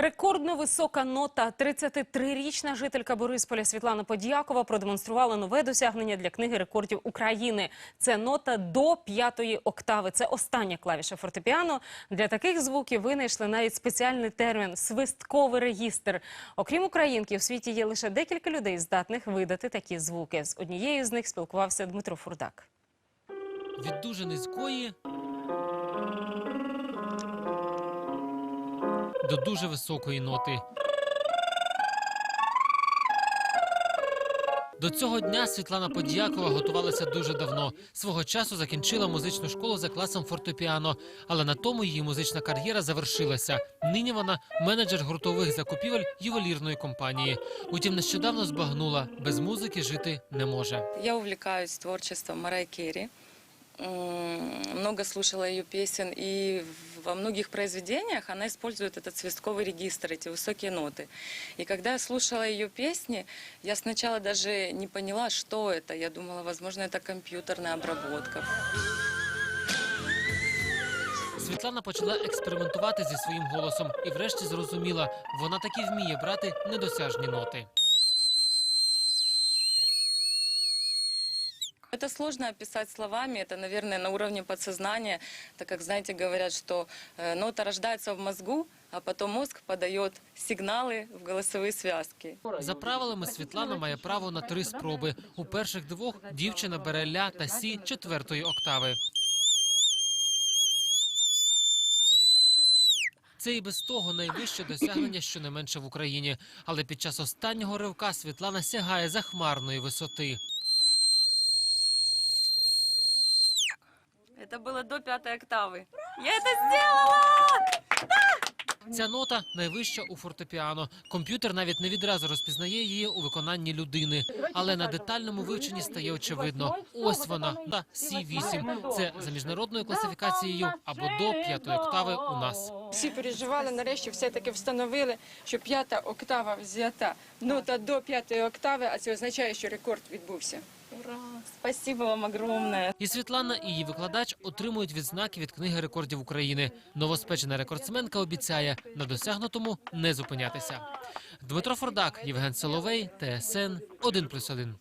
Рекордно висока нота 33-річна жителька Борисполя Світлана Подіякова продемонструвала нове досягнення для книги рекордів України. Це нота до п'ятої октави. Це остання клавіша фортепіано. Для таких звуків винайшли навіть спеціальний термін свистковий регістр. Окрім українки, у світі є лише декілька людей, здатних видати такі звуки. З однією з них спілкувався Дмитро Фурдак. від дуже низької до дуже високої ноти. До цього дня Світлана Подіякова готувалася дуже давно. Свого часу закінчила музичну школу за класом фортепіано, але на тому її музична кар'єра завершилася. Нині вона менеджер гуртових закупівель ювелірної компанії. Утім, нещодавно збагнула без музики жити не може. Я увлекаюсь творчеством Марай Керри. М, Много слушала ее песен, и во многих произведениях она использует этот свистковый регистр, эти высокие ноты. И когда я слушала ее песни, я сначала даже не поняла, что это. Я думала, возможно, это компьютерная обработка. Світлана почала експериментувати зі своїм голосом і, врешті, зрозуміла, вона таки вміє брати недосяжні ноти. Это сложно описать словами, это, наверное, на уровне подсознания, так как, знаете, говорят, что э, нота рождается в мозгу, а потом мозг подает сигналы в голосовые связки. За правилами Світлана має право на три спроби. У перших двох дівчина бере ля та сі четвертої октави. Це і без того найвище досягнення щонайменше в Україні. Але під час останнього ривка Світлана сягає захмарної висоти. Это было до пятой октавы. Я это сделала! Ця нота найвища у фортепіано. Комп'ютер навіть не відразу розпізнає її у виконанні людини, але на детальному вивченні стає очевидно. Ось вона на Сі 8 Це за міжнародною класифікацією або до п'ятої октави у нас. Всі переживали, нарешті все-таки встановили, що п'ята октава взята. Нота до п'ятої октави, а це означає, що рекорд відбувся. Ура! Спасибо вам огромное. І Світлана, і її викладач отримують відзнаки від книги рекордів України. Новоспечена рекордсменка обіцяє на досягнутому не зупинятися. Дмитро Фордак, Євген Соловей, ТСН 1+,1.